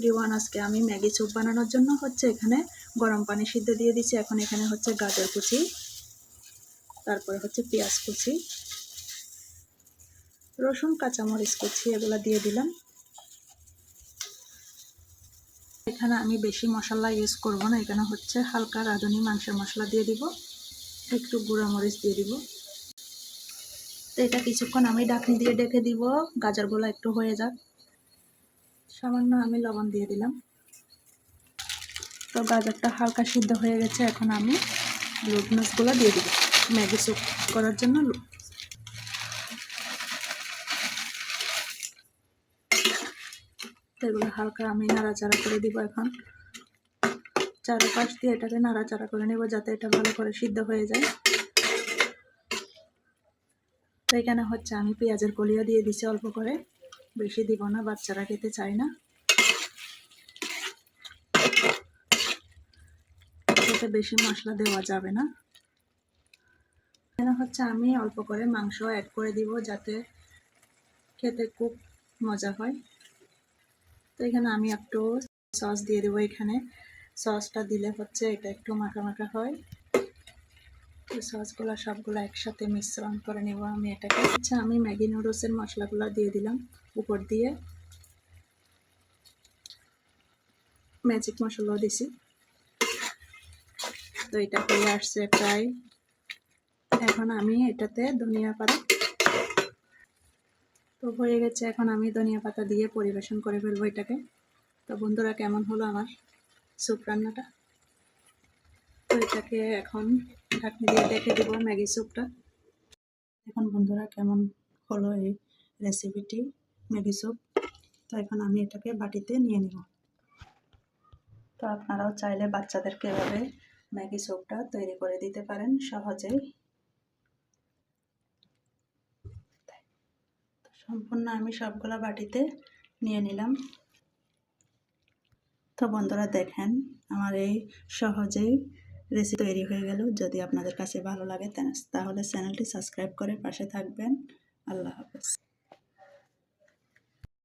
Everyone আজকে আমি Maggi soup বানানোর জন্য হচ্ছে এখানে গরম পানি সিদ্ধ দিয়ে দিচ্ছি এখন এখানে হচ্ছে গাজর কুচি, তারপরে হচ্ছে পেঁয়াজ কুচি, রসুন, কাঁচামরিচ কুচি, এগুলো দিয়ে দিলাম। এখানে আমি বেশি মশলা ইউজ করব না, এখানে হচ্ছে হালকা রাঁধুনি মাংসের মশলা দিয়ে দিব, একটু গুঁড়া মরিচ দিয়ে দিব। তো এটা কিছুক্ষণ আমি ডাকনি দিয়ে ডেকে দিব, গাজরগুলো একটু হয়ে যাক। সামান্য আমি লবণ দিয়ে দিলাম। তো গাজরটা হালকা সিদ্ধ হয়ে গেছে, এখন আমি লুডনুসগুলো দিয়ে দিব। ম্যাগি স্যুপ করার জন্য এগুলো হালকা আমি নাড়াচাড়া করে দিব এখন। চারপাশ দিয়ে এটাকে নাড়াচাড়া করে নেব যাতে এটা ভালো করে সিদ্ধ হয়ে যায়। তো এখানে হচ্ছে আমি পেঁয়াজের কলিয়া দিয়ে দিছি অল্প করে। বেশি দিব না, বাচ্চারা খেতে চায় না। এতে বেশি মশলা দেওয়া যাবে না। এখানে হচ্ছে আমি অল্প করে মাংস অ্যাড করে দিব যাতে খেতে খুব মজা হয়। তো এখানে আমি একটু সস দিয়ে দেবো এখানে। সসটা দিলে হচ্ছে এটা একটু মাখা মাখা হয়। সসগুলো সবগুলো একসাথে মিশ্রণ করে নেব আমি এটাকে। আচ্ছা আমি ম্যাগি নুডলসের মশলাগুলো দিয়ে দিলাম উপর দিয়ে। ম্যাজিক মশলাও দিছি। তো এটা হয়ে আসছে প্রায়। এখন আমি এটাতে ধনিয়া পাতা। তো হয়ে গেছে, এখন আমি ধনিয়া পাতা দিয়ে পরিবেশন করে ফেলব এটাকে। তো বন্ধুরা, কেমন হলো আমার স্যুপ রান্নাটা? তো এটাকে এখন ঢাকনি দিয়ে দেখে দেবো ম্যাগি স্যুপটা। এখন বন্ধুরা কেমন হলো এই রেসিপিটি ম্যাগি স্যুপ? তো এখন আমি এটাকে বাটিতে নিয়ে নেব। তো আপনারাও চাইলে বাচ্চাদেরকে এভাবে ম্যাগি স্যুপটা তৈরি করে দিতে পারেন সহজেই। সম্পূর্ণ আমি সবগুলা বাটিতে নিয়ে নিলাম। তো বন্ধুরা দেখেন, আমার এই সহজেই রেসিপি তৈরি হয়ে গেল। যদি আপনাদের কাছে ভালো লাগে তাহলে চ্যানেলটি সাবস্ক্রাইব করে পাশে থাকবেন। আল্লাহ হাফেজ।